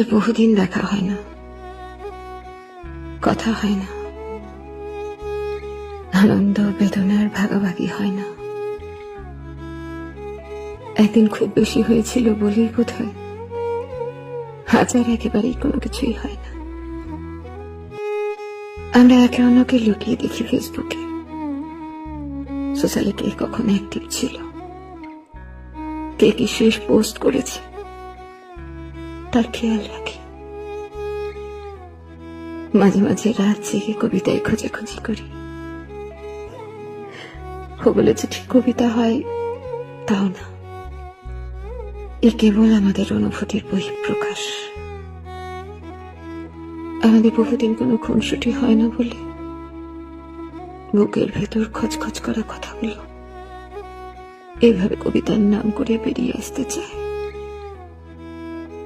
আমাদের বহুদিন দেখা হয় না। কথা হয় না। আনন্দ, বেদনার ভাগাভাগি হয় না। একদিন খুব বেশি হয়েছিল বলেই বোধ হয় হাজার একেবারেই কোনো কিছুই হয় না। আমরা একে অন্যকে লুকিয়ে দেখি ফেসবুকে। সোশ্যালে কে কখন অ্যাক্টিভ ছিল। কে কি শেষ পোস্ট করেছে? তার খেয়াল রাখি। মাঝে মাঝে রাত জেগে কবিতায় খোঁজাখুঁজি করি। ও বলেছে, ঠিক কবিতা হয় তাও না। এ কেবল আমাদের অনুভূতির বহিঃপ্রকাশ। আমাদের বহুদিন কোনো খুনসুটি হয় না বলে বুকের ভেতর খচখচ করা কথাগুলো এভাবে কবিতার নাম করে বেরিয়ে আসতে চায়।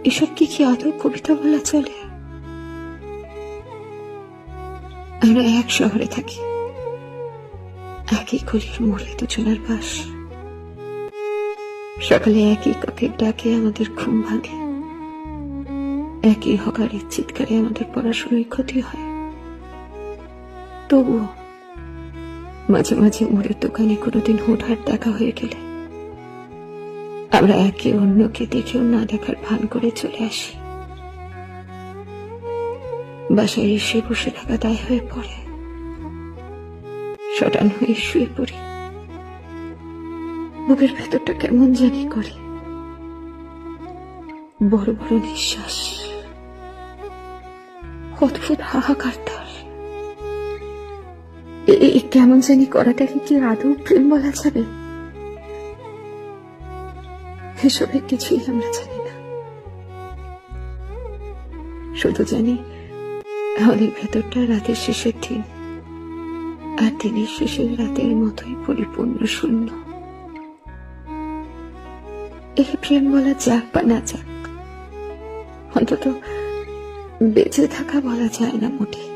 এসব কি কি আদৌ কবিতা বলা চলে? আমরা এক শহরে থাকি। একই গলির মোড়ে দুজনের বাস। সকালে একই কাকের ডাকে আমাদের ঘুম ভাঙে। একই হকারের চিৎকারে আমাদের পড়াশোনায় ক্ষতি হয়। তবুও মাঝে মাঝে মোড়ের দোকানে কোনোদিন হুটহাট দেখা হয়ে গেলে আমরা একে অন্যকে দেখেও না দেখার ভান করে চলে আসি। বাসায় এসে বসে থাকা দায় হয়ে পড়ে। শটান হয়ে শুয়ে পড়ি। বুকের ভেতরটা কেমন জানি করে। বড় বড় নিঃশ্বাস। অদ্ভুত হাহাকার তার। কেমন জানি করাটাকে কি আদৌ প্রেম বলা যাবে? এসবের কিছুই আমরা জানি না। শুধু জানি আমাদের ভেতরটা রাতের শেষের দিন আর দিনের শেষের রাতের মতোই পরিপূর্ণ শূন্য। এই প্রেম বলা যাক বা না যাক, অন্তত বেঁচে থাকা বলা যায় না মোটেই।